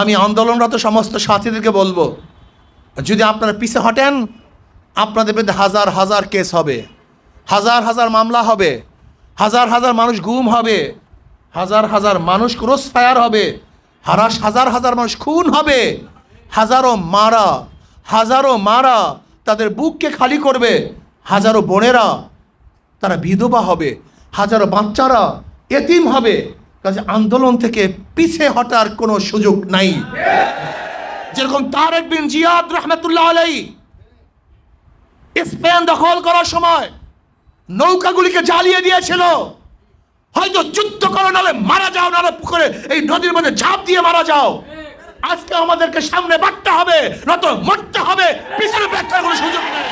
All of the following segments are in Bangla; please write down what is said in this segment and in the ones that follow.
আমি আন্দোলনরত সমস্ত সাথীদেরকে বলব, যদি আপনারা পিছে হটেন, আপনাদের বিরুদ্ধে হাজার হাজার কেস হবে, হাজার হাজার মামলা হবে, হাজার হাজার মানুষ গুম হবে, হাজার হাজার মানুষ ক্রস ফায়ার হবে হারাস হাজার হাজার মানুষ খুন হবে, হাজারো মারা হাজারো মারা তাদের বুককে খালি করবে, হাজারো বোনেরা তারা বিধবা হবে, হাজারো বাচ্চারা এতিম হবে। কাজে আন্দোলন থেকে পিছে হটার কোনো সুযোগ নাই। যেরকম তারেক বিন জিয়াদ রহমতুল্লাহ আলাই স্পেন দখল করার সময় নৌকাগুলিকে জ্বালিয়ে দিয়েছিল। হয়তো যুদ্ধ করো, নালে মারা যাও, নালে পুকুরে এই নদীর মধ্যে ঝাঁপ দিয়ে মারা যাও। আজকে আমাদেরকে সামনে বাড়তে হবে, নয়তো মরতে হবে। পিছনে ব্যাক করার কোনো সুযোগ নেই।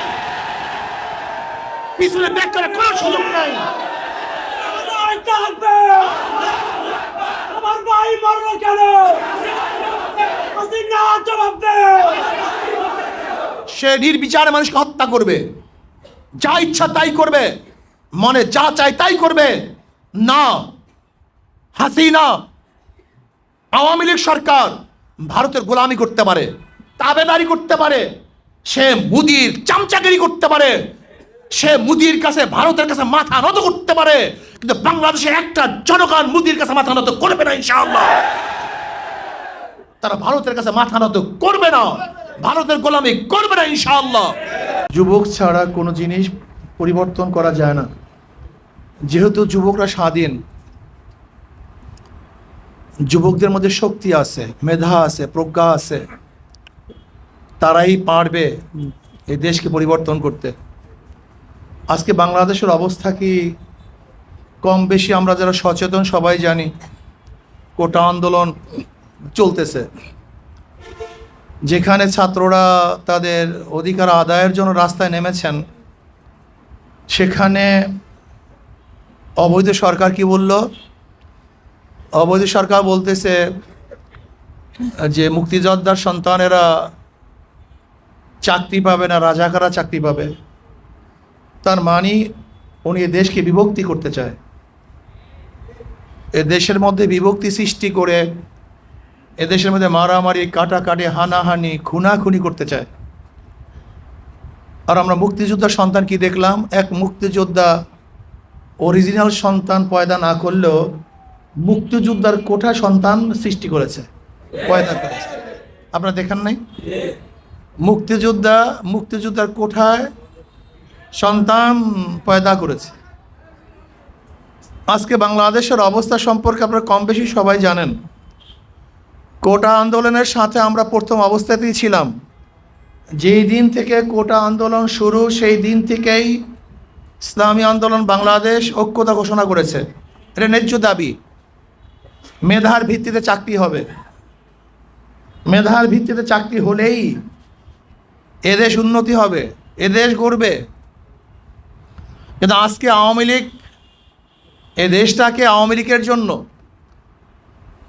পিছনে ব্যাক করার কোনো সুযোগ নেই। ভাই মরলো কেন সে নির্বিচারে মানুষকে হত্যা করবে। যা ইচ্ছা তাই করবে। মনে যা চায় তাই করবে। না, হাসিনা, আওয়ামী লীগ সরকার ভারতের গোলামি করতে পারে, তাবেদারি করতে পারে, সে মুদির চামচাগিরি করতে পারে। সে মুদির কাছে, ভারতের কাছে মাথা নত করতে পারে, কিন্তু বাংলাদেশের একটা জনগণ মুদির কাছে মাথা নত করবে না, ইনশাআল্লাহ। তারা ভারতের কাছে মাথা নত করবে না, ভারতের গোলামি করবে না, ইনশাআল্লাহ। যুবক ছাড়া কোনো জিনিস পরিবর্তন করা যায় না। যেহেতু যুবকরা স্বাধীন, যুবকদের মধ্যে শক্তি আছে, মেধা আছে, প্রজ্ঞা আছে, তারাই পারবে এই দেশকে পরিবর্তন করতে। আজকে বাংলাদেশের অবস্থা কি কম বেশি আমরা যারা সচেতন সবাই জানি, কোটা আন্দোলন চলতেছে। যেখানে ছাত্ররা তাদের অধিকার আদায়ের জন্য রাস্তায় নেমেছেন, সেখানে অবৈধ সরকার কি বলল? অবৈধ সরকার বলতেছে যে মুক্তিযোদ্ধার সন্তানেরা চাকরি পাবে না রাজাকারা চাকরি পাবে। তার মানি উনি এ দেশকে বিভক্তি করতে চায়। এ দেশের মধ্যে বিভক্তি সৃষ্টি করে এ দেশের মধ্যে মারামারি, কাটাকাটি, হানাহানি, খুনাখুনি করতে চায়। আর আমরা মুক্তিযোদ্ধার সন্তান কি দেখলাম? এক মুক্তিযোদ্ধা অরিজিনাল সন্তান পয়দা না করলেও মুক্তিযোদ্ধার কোঠা সন্তান সৃষ্টি করেছে। পয়দা করেছে। আপনারা দেখেন নাই? মুক্তিযোদ্ধা, মুক্তিযোদ্ধার কোঠায় সন্তান পয়দা করেছে। আজকে বাংলাদেশের অবস্থা সম্পর্কে আপনারা কম বেশি সবাই জানেন। কোটা আন্দোলনের সাথে আমরা প্রথম অবস্থাতেই ছিলাম। যেই দিন থেকে কোটা আন্দোলন শুরু, সেই দিন থেকেই ইসলামী আন্দোলন বাংলাদেশ ঐক্যতা ঘোষণা করেছে। এটা ন্যায্য দাবি। মেধার ভিত্তিতে চাকরি হবে। মেধার ভিত্তিতে চাকরি হলেই এদেশ উন্নতি হবে, এদেশ গড়বে। কিন্তু আজকে আওয়ামী লীগ এই দেশটাকে আওয়ামী লীগের জন্য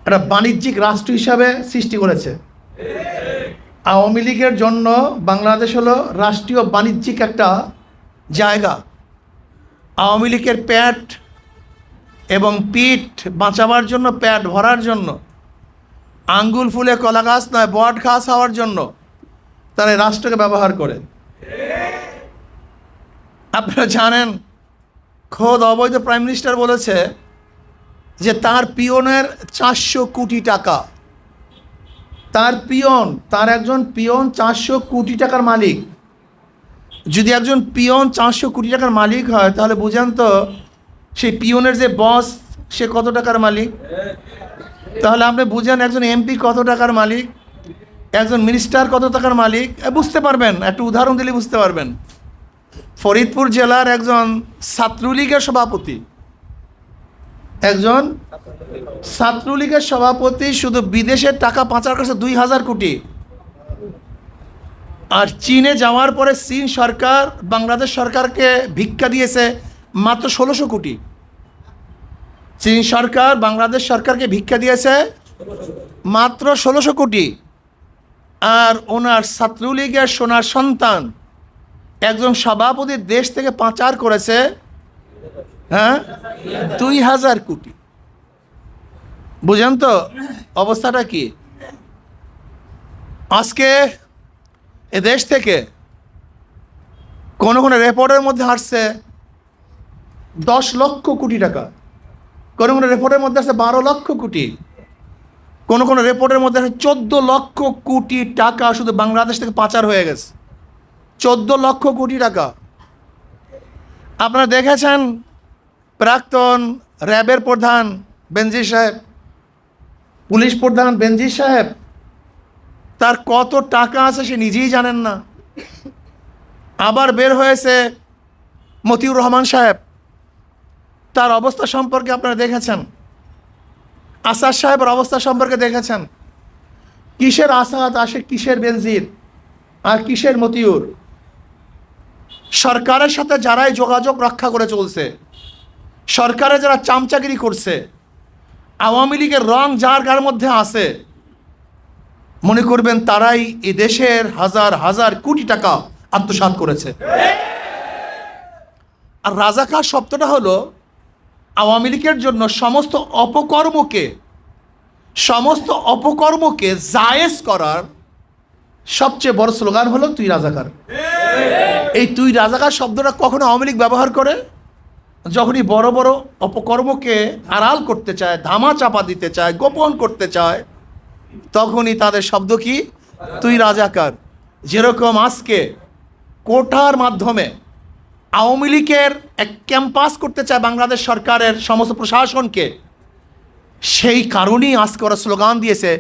একটা বাণিজ্যিক রাষ্ট্র হিসাবে সৃষ্টি করেছে। আওয়ামী লীগের জন্য বাংলাদেশ হলো রাষ্ট্রীয় বাণিজ্যিক একটা জায়গা। আওয়ামী লীগের প্যাট এবং পিঠ বাঁচাবার জন্য, প্যাট ভরার জন্য, আঙ্গুল ফুলে কলা গাছ নয়, বট ঘাস হওয়ার জন্য তারা রাষ্ট্রকে ব্যবহার করে। আপনারা জানেন, খোদ অবৈধ প্রাইম মিনিস্টার বলেছে যে তার পিয়নের চারশো কোটি টাকা। তার পিয়ন, তার একজন পিয়ন চারশো কোটি টাকার মালিক। যদি একজন পিয়ন চারশো কোটি টাকার মালিক হয়, তাহলে বুঝেন তো, সেই পিয়নের যে বস, সে কত টাকার মালিক? তাহলে আপনি বুঝেন একজন এমপি কত টাকার মালিক? একজন মিনিস্টার কত টাকার মালিক? বুঝতে পারবেন। একটু উদাহরণ দিলে বুঝতে পারবেন। ফরিদপুর জেলার একজন ছাত্রলীগের সভাপতি। একজন ছাত্রলীগের সভাপতি, শুধু বিদেশের টাকা পাচার করছে দুই হাজার কোটি। আর চীনে যাওয়ার পরে চীন সরকার, বাংলাদেশ সরকারকে ভিক্ষা দিয়েছে মাত্র ষোলোশো কোটি। চীন সরকার, বাংলাদেশ সরকারকে ভিক্ষা দিয়েছে মাত্র ষোলোশো কোটি। আর ওনার ছাত্রলীগের সোনার সন্তান একজন সভাপতি দেশ থেকে পাচার করেছে হ্যাঁ? দুই হাজার কোটি। বুঝেন তো অবস্থাটা কি? আজকে এ দেশ থেকে কোনো কোনো রেপোর্টের মধ্যে আসছে দশ লক্ষ কোটি টাকা। কোনো কোনো রেপোর্টের মধ্যে আসছে বারো লক্ষ কোটি। কোনো কোনো রিপোর্টের মধ্যে আসছে চোদ্দ লক্ষ কোটি টাকা শুধু বাংলাদেশ থেকে পাচার হয়ে গেছে। চোদ্দ লক্ষ কোটি টাকা। আপনারা দেখেছেন প্রাক্তন র্যাবের প্রধান বেনজির সাহেব, পুলিশ প্রধান বেনজির সাহেব, তার কত টাকা আছে সে নিজেই জানেন না। আবার বের হয়েছে মতিউর রহমান সাহেব। তার অবস্থা সম্পর্কে আপনারা দেখেছেন। আসাদ সাহেবের অবস্থা সম্পর্কে দেখেছেন। কিসের আসাদ আসে কিসের বেনজির, আর কিসের মতিউর? সরকারের সাথে যারাই যোগাযোগ রক্ষা করে চলছে, সরকারে যারা চামচাগিরি করছে, আওয়ামী লীগের রং যার গার মধ্যে আছে, মনে করবেন তারাই এ দেশের হাজার হাজার কোটি টাকা আত্মসাৎ করেছে। আর রাজাকার শব্দটা হলো, আওয়ামী লীগের জন্য সমস্ত অপকর্মকে সমস্ত অপকর্মকে জায়েজ করার সবচেয়ে বড় স্লোগান হলো, তুই রাজাকার। এই তুই রাজাকার শব্দটা কখনো আওয়ামী লীগ ব্যবহার করে? যখনই বড় বড় অপকর্মকে আড়াল করতে চায়, ধামা চাপা দিতে চায়, গোপন করতে চায়, তখনই তাদের শব্দ কি? তুই রাজাকার। যেরকম আজকে কোটার মাধ্যমে আওয়ামী লীগের এক ক্যাম্পাস করতে চায় বাংলাদেশ সরকারের সমস্ত প্রশাসনকে, সেই কারণেই আজকে ওরা স্লোগান দিয়েছে,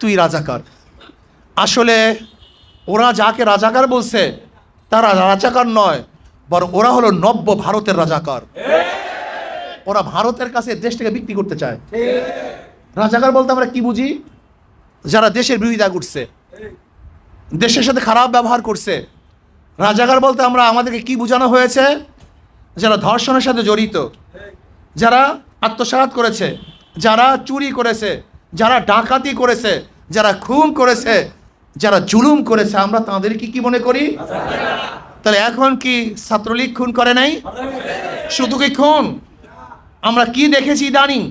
তুই রাজাকার। আসলে ওরা যাকে রাজাকার বলছে তারা রাজাকার নয়, বরং ওরা হলো নব্য ভারতের রাজাকার। ওরা ভারতের কাছে দেশটাকে বিক্রি করতে চায়। রাজাকার বলতে আমরা কি বুঝি? যারা দেশের বিরোধিতা করছে, দেশের সাথে খারাপ ব্যবহার করছে। রাজাকার বলতে আমরা আমাদেরকে কি বোঝানো হয়েছে? যারা ধর্ষণের সাথে জড়িত, যারা আত্মসাৎ করেছে, যারা চুরি করেছে, যারা ডাকাতি করেছে, যারা খুন করেছে যারা জুলুম করেছে, আমরা তাদেরকে কি মনে করি? তাহলে এখন কি ছাত্রলীগ খুন করে নাই? শুধু কি খুন? আমরা কি দেখেছি ইদানিং?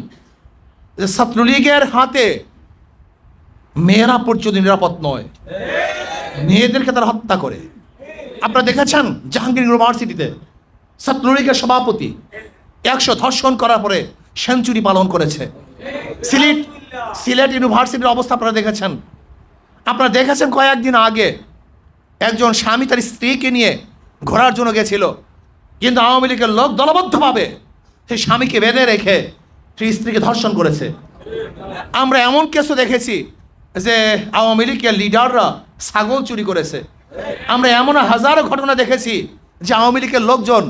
যে ছাত্রলীগের হাতে মেয়েরা পর্যন্ত নিরাপদ নয়। মেয়েদেরকে তারা হত্যা করে। আপনারা দেখেছেন জাহাঙ্গীর ইউনিভার্সিটিতে ছাত্রলীগের সভাপতি একশো ধর্ষণ করার পরে সেঞ্চুরি পালন করেছে। সিলেট সিলেট ইউনিভার্সিটির অবস্থা আপনারা দেখেছেন। আপনারা দেখেছেন কয়েকদিন আগে একজন স্বামী তার স্ত্রীকে নিয়ে ঘোরার জন্য গেছিল। কিন্তু আওয়ামী লীগের লোক দলবদ্ধভাবে সেই স্বামীকে বেঁধে রেখে সেই স্ত্রীকে ধর্ষণ করেছে। আমরা এমন কেসও দেখেছি যে আওয়ামী লীগের লিডাররা ছাগল চুরি করেছে। আমরা এমন হাজারো ঘটনা দেখেছি যে আওয়ামী লীগের লোকজন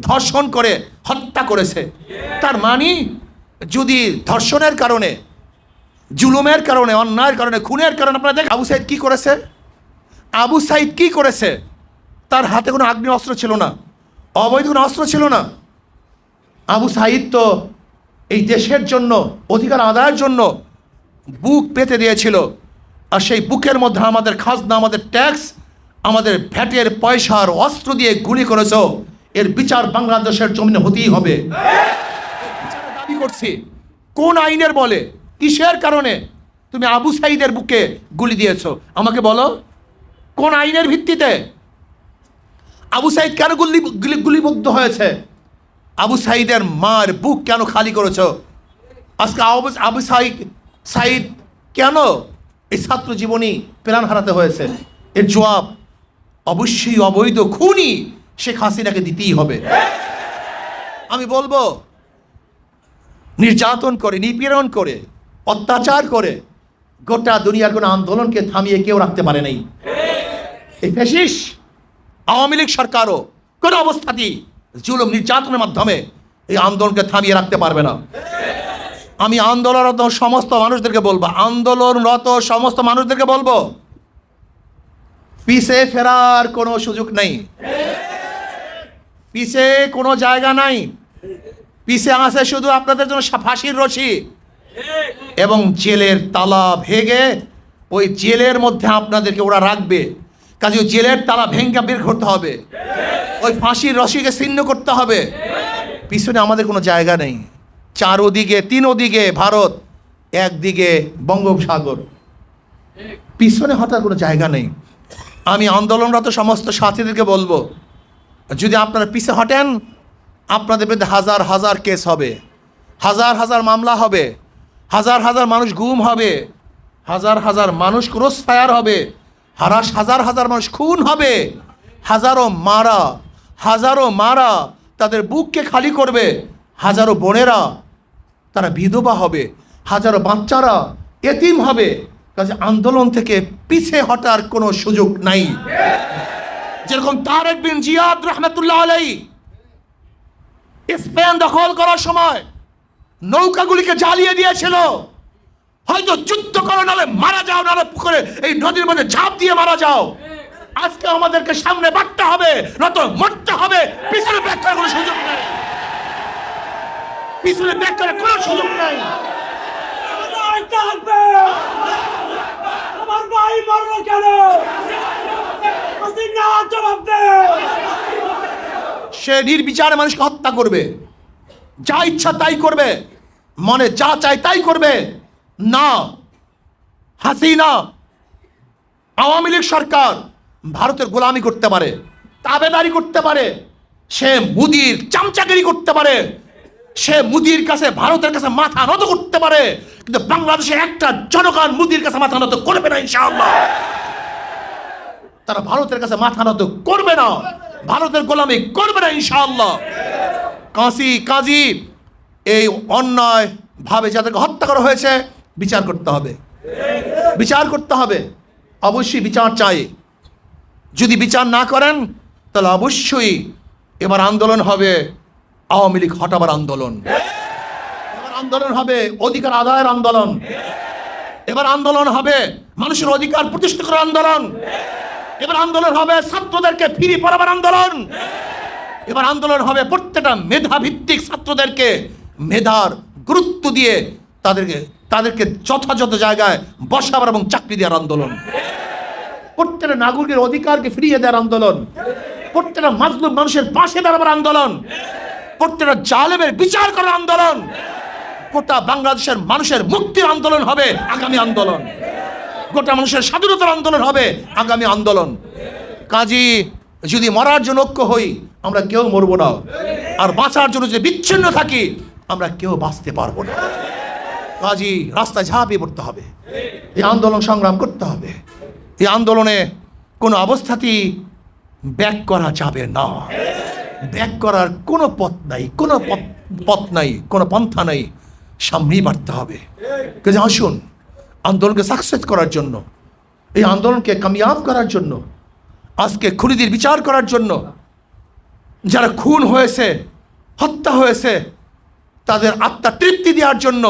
ধর্ষণ করে হত্যা করেছে। তার মানে যদি ধর্ষণের কারণে জুলুমের কারণে, অন্যায়ের কারণে, খুনের কারণে আপনারা দেখ আবু সাইদ কী করেছে? আবু সাইদ কী করেছে? তার হাতে কোনো আগ্নি অস্ত্র ছিল না। অবৈধ কোনো অস্ত্র ছিল না। আবু সাইদ তো এই দেশের জন্য, অধিকার আদায়ের জন্য বুক পেতে দিয়েছিল। আর সেই বুকের মধ্যে আমাদের খাজনা, আমাদের ট্যাক্স, আমাদের ভ্যাটের পয়সার অস্ত্র দিয়ে গুলি করেছ। এর বিচার বাংলাদেশের জমিনে হতেই হবে। দাবি করছি। কোন আইনের বলে? কিসের কারণে? তুমি আবু সাইদের বুকে গুলি দিয়েছ। আমাকে বলো, কোন আইনের ভিত্তিতে? আবু সাইদ কেন গুলি গুলি- গুলিবদ্ধ হয়েছে? আবু সাইদের মার বুক কেন খালি করেছ? আজকে আবু আবু সাইদ সাইদ কেন এই ছাত্র জীবনী প্রাণ হারাতে হয়েছে? এর জবাব অবশ্যই অবৈধ খুনি শেখ হাসিনাকে দিতেই হবে। আমি বলব, নির্যাতন করে, নিপীড়ন করে অত্যাচার করে গোটা দুনিয়ার কোনো আন্দোলনকে থামিয়ে কেউ রাখতে পারে নাই। এই ফেসিস, আওয়ামী লীগ সরকারও কোনো অবস্থাতেই জুলুম নির্যাতনের মাধ্যমে এই আন্দোলনকে থামিয়ে রাখতে পারবে না। আমি আন্দোলনরত সমস্ত মানুষদেরকে বলব, আন্দোলনরত সমস্ত মানুষদেরকে বলব, পিছে ফেরার কোনো সুযোগ নেই। পিছে কোনো জায়গা নাই। পিছে আছে শুধু আপনাদের জন্য ফাঁসির রশি। এবং জেলের তালা ভেঙে ওই জেলের মধ্যে আপনাদেরকে ওরা রাখবে। কাজে ওই জেলের তালা ভেঙে বের করতে হবে। ওই ফাঁসির রশিকে ছিন্ন করতে হবে। পিছনে আমাদের কোনো জায়গা নেই। চারোদিকে তিন ওদিকে ভারত একদিকে বঙ্গোপসাগর। পিছনে হঠাৎ কোনো জায়গা নেই। আমি আন্দোলনরত সমস্ত সাথীদেরকে বলব, যদি আপনারা পিছে হটেন, আপনাদের বিরুদ্ধে হাজার হাজার কেস হবে। হাজার হাজার মামলা হবে। হাজার হাজার মানুষ গুম হবে, হাজার হাজার মানুষ ক্রস ফায়ার হবে, হারাস হাজার হাজার মানুষ খুন হবে, হাজারো মারা হাজারো মারা তাদের বুককে খালি করবে, হাজারো বোনেরা তারা বিধবা হবে, হাজারো বাচ্চারা এতিম হবে। কাজে আন্দোলন থেকে পিছে হটার কোনো সুযোগ নাই। যেরকম তারেক বিন জিয়াদ রহমতুল্লাহ আলাই স্পেন দখল করার সময় নৌকাগুলিকে জ্বালিয়ে দিয়েছিল। হয়তো যুদ্ধ করো নাহলে মারা যাও নাহলে পুকুরে এই নদীর মধ্যে ঝাঁপ দিয়ে মারা যাও। আজকে আমাদেরকে সামনে বাড়তে হবে নয়তো মরতে হবে। পিছনে ব্যাক করার কোনো সুযোগ নেই। পিছনে ব্যাক করার কোনো সুযোগ নাই। আমার ভাই মরলো কেন? জবাব দে। সে নির্বিচারে মানুষকে হত্যা করবে। যা ইচ্ছা তাই করবে। মনে যা চায় তাই করবে। না, হাসিনা আওয়ামী লীগ সরকার ভারতের গোলামি করতে পারে, তাবেদারি করতে পারে, সে মুদির চামচাগিরি করতে পারে, সে মুদির কাছে ভারতের কাছে মাথা নত করতে পারে, কিন্তু বাংলাদেশে একটা জনগণ মুদির কাছে মাথা নত করবে না ইনশাআল্লাহ। তারা ভারতের কাছে মাথা নত করবে না, ভারতের গোলামি করবে না ইনশাআল্লাহ। কাশি কাজী এই অন্যায় ভাবে যাদেরকে হত্যা করা হয়েছে, বিচার করতে হবে। বিচার করতে হবে। অবশ্যই বিচার চাই। যদি বিচার না করেন, তাহলে অবশ্যই এবার আন্দোলন হবে, আওয়ামী লীগ হটাবার আন্দোলন। এবার আন্দোলন হবে অধিকার আদায়ের আন্দোলন। এবার আন্দোলন হবে মানুষের অধিকার প্রতিষ্ঠা করার আন্দোলন। এবার আন্দোলন হবে ছাত্রদেরকে ফিরি পড়াবার আন্দোলন। এবার আন্দোলন হবে প্রত্যেকটা মেধা ভিত্তিক ছাত্রদেরকে মেধার গুরুত্ব দিয়ে তাদেরকে তাদেরকে যথাযথ জায়গায় বসাবার এবং চাকরি দেওয়ার আন্দোলন। প্রত্যেকটা নাগরিকের অধিকারকে ফিরিয়ে দেওয়ার আন্দোলন। প্রত্যেকটা মাজলুম মানুষের পাশে দাঁড়াবার আন্দোলন। প্রত্যেকটা জালেমের বিচার করার আন্দোলন। গোটা বাংলাদেশের মানুষের মুক্তির আন্দোলন হবে আগামী আন্দোলন। গোটা মানুষের স্বাধীনতার আন্দোলন হবে আগামী আন্দোলন। কাজী, যদি মরার জন্য ঐক্য হই, আমরা কেউ মরবো না। আর বাঁচার জন্য যদি বিচ্ছিন্ন থাকি আমরা কেউ বাঁচতে পারব না। কাজী, রাস্তায় ঝাঁপিয়ে পড়তে হবে। এই আন্দোলন সংগ্রাম করতে হবে। এই আন্দোলনে কোনো অবস্থাতেই ব্যাক করা যাবে না। ব্যাক করার কোনো পথ নাই, কোনো পথ নাই, কোনো পন্থা নাই। সামনেই বাড়তে হবে। কাজে, আসুন, আন্দোলনকে সাকসেস করার জন্য, এই আন্দোলনকে কামিয়াব করার জন্য, আজকে খুনিদের বিচার করার জন্য, যারা খুন হয়েছে, হত্যা হয়েছে তাদের আত্মা তৃপ্তি দেওয়ার জন্য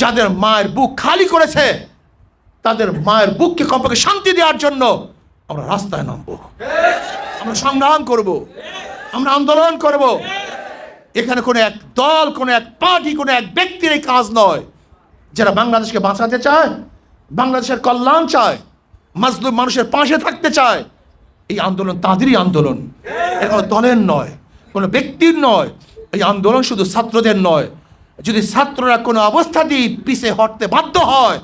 যাদের মায়ের বুক খালি করেছে, তাদের মায়ের বুককে কমপক্ষে শান্তি দেওয়ার জন্য আমরা রাস্তায় নামবো। আমরা সংগ্রাম করব। আমরা আন্দোলন করব। এখানে কোনো এক দল, কোনো এক পার্টি, কোনো এক ব্যক্তির এই কাজ নয়। যারা বাংলাদেশকে বাঁচাতে চায়, বাংলাদেশের কল্যাণ চায়, মাজলুম মানুষের পাশে থাকতে চায়, এই আন্দোলন তাদেরই আন্দোলন। এটা কোনো দলের নয়, কোনো ব্যক্তির নয়। এই আন্দোলন শুধু ছাত্রদের নয়, যদি ছাত্ররা কোনো অবস্থাতেই পিছে হটতে বাধ্য হয়,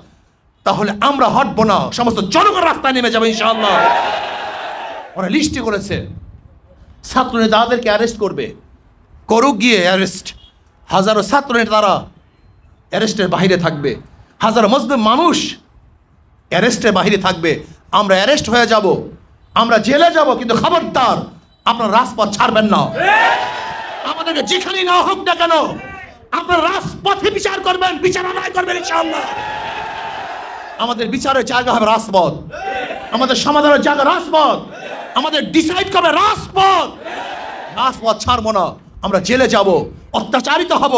তাহলে আমরা হটবো না। সমস্ত জনগণ রাস্তায় নেমে যাবে ইনশাআল্লাহ। ওরা লিস্টে করেছে ছাত্র নেতাদেরকে অ্যারেস্ট করবে। করুক গিয়ে অ্যারেস্ট হাজারো ছাত্র নেতারা অ্যারেস্টের বাইরে থাকবে। হাজারো মজলুম মানুষ অ্যারেস্টের বাইরে থাকবে। আমরা অ্যারেস্ট হয়ে যাব, আমরা জেলে যাব, কিন্তু খবরদার আপনার রাজপথ ছাড়বেন না। আমাদেরকে যেখানেই না হোক না কেন, আপনার রাজপথে বিচার করবেন, বিচার আদায় করবেন, ইনশাআল্লাহ। আমাদের বিচারের জায়গা হবে রাজপথ। আমাদের সমাধানের জায়গা রাজপথ। আমাদের ডিসাইড করবে রাজপথ। রাজপথ ছাড়বো না, আমরা জেলে যাব, অত্যাচারিত হব,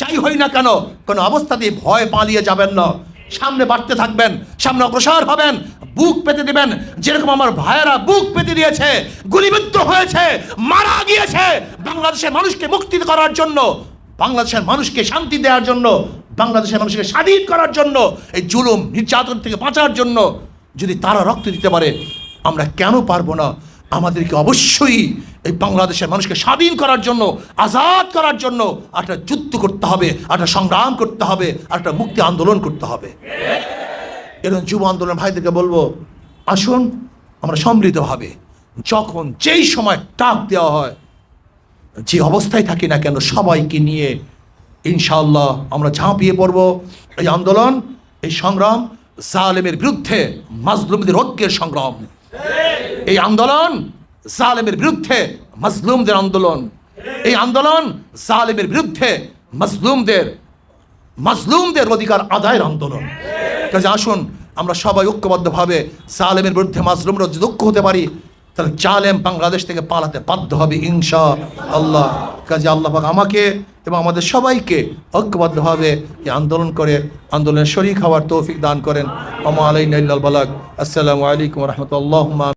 যাই হই না কেন, কোনো অবস্থাতেই ভয় পালিয়ে যাবেন না। সামনে বাড়তে থাকবেন, সামনে অগ্রসর হবেন বুক পেতে দিবেন। যেরকম আমার ভাইয়েরা বুক পেতে দিয়েছে, গুলিবিদ্ধ হয়েছে, মারা গিয়েছে। বাংলাদেশের মানুষকে মুক্তি করার জন্য, বাংলাদেশের মানুষকে শান্তি দেওয়ার জন্য, বাংলাদেশের মানুষকে স্বাধীন করার জন্য, এই জুলুম নির্যাতন থেকে বাঁচার জন্য যদি তারা রক্ত দিতে পারে, আমরা কেন পারব না? আমাদেরকে অবশ্যই এই বাংলাদেশের মানুষকে স্বাধীন করার জন্য, আজাদ করার জন্য একটা যুদ্ধ করতে হবে, একটা সংগ্রাম করতে হবে, একটা মুক্তি আন্দোলন করতে হবে। এরকম যুব আন্দোলন ভাইদেরকে বলব, আসুন, আমরা সম্মিলিতভাবে যখন যেই সময় টাক দেওয়া হয়, যে অবস্থায় থাকি না কেন, সবাইকে নিয়ে ইনশাআল্লাহ আমরা ঝাঁপিয়ে পড়ব। এই আন্দোলন, এই সংগ্রাম, জালেমের বিরুদ্ধে, মাজলুমদের ঐক্যের সংগ্রাম। এই আন্দোলন, জালেমের বিরুদ্ধে, মাজলুমদের আন্দোলন। এই আন্দোলন, জালেমের বিরুদ্ধে, মাজলুমদের মাজলুমদের অধিকার আদায়ের আন্দোলন। কাজে আসুন, আমরা সবাই ঐক্যবদ্ধভাবে সালেমের বিরুদ্ধে মাজলুমরা যদি ঐক্য হতে পারি, তাহলে জালেম বাংলাদেশ থেকে পালাতে বাধ্য হবে ইনশা আল্লাহ কাজে আল্লাহ আমাকে এবং আমাদের সবাইকে ঐক্যবদ্ধভাবে এই আন্দোলন করে, আন্দোলনের শরিক হওয়ার তৌফিক দান করেন। আমা আলাইন বালাক আসসালামু আলাইকুম রহমতুল্লাহ।